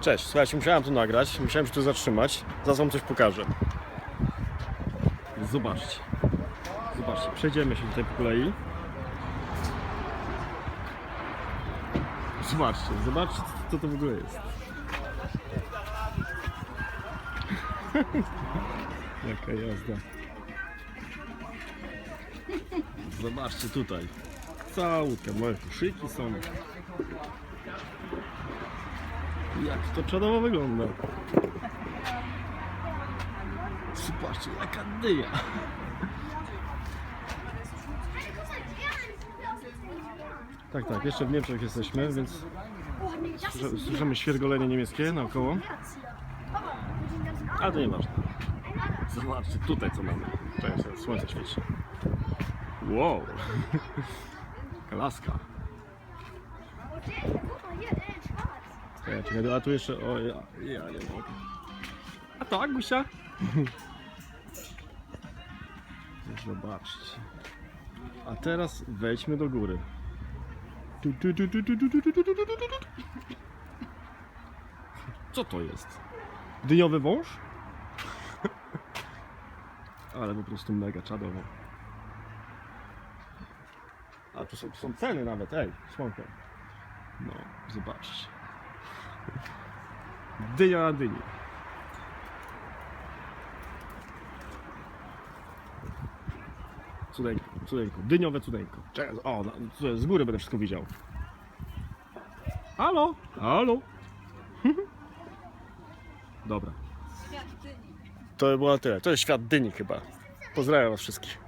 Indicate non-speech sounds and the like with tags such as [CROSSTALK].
Cześć, słuchajcie, musiałem to nagrać, musiałem się tu zatrzymać. Zaraz wam coś pokażę. Zobaczcie. Zobaczcie, przejdziemy się tutaj po kolei. Zobaczcie, zobaczcie co, co to w ogóle jest. [LAUGHS] Jaka jazda. Zobaczcie tutaj. Cała łódka, moje koszyki są. Jak to czadowo wygląda. Zobaczcie, jaka dyja. Tak, tak, jeszcze w Niemczech jesteśmy, więc słyszymy świergolenie niemieckie naokoło. Ale to nieważne. Zobaczcie tutaj co mamy. Słońce świeci. Wow. Kalaska. Czekaj, czekaj, a tu jeszcze, o ja, ja nie mogę. A to Agusia? Zobaczcie. A teraz wejdźmy do góry. Co to jest? Dyniowy wąż? Ale po prostu mega czadowo. A tu są, tu są ceny nawet, ej, słonko. No, zobaczcie. Dynia na dyni. Cudeńko, cudeńko, dyniowe cudeńko. Czekaj, o, z- z góry będę wszystko widział. Halo? Halo? [LAUGHS] Dobra. To by było na tyle. To jest świat dyni chyba. Pozdrawiam was wszystkich.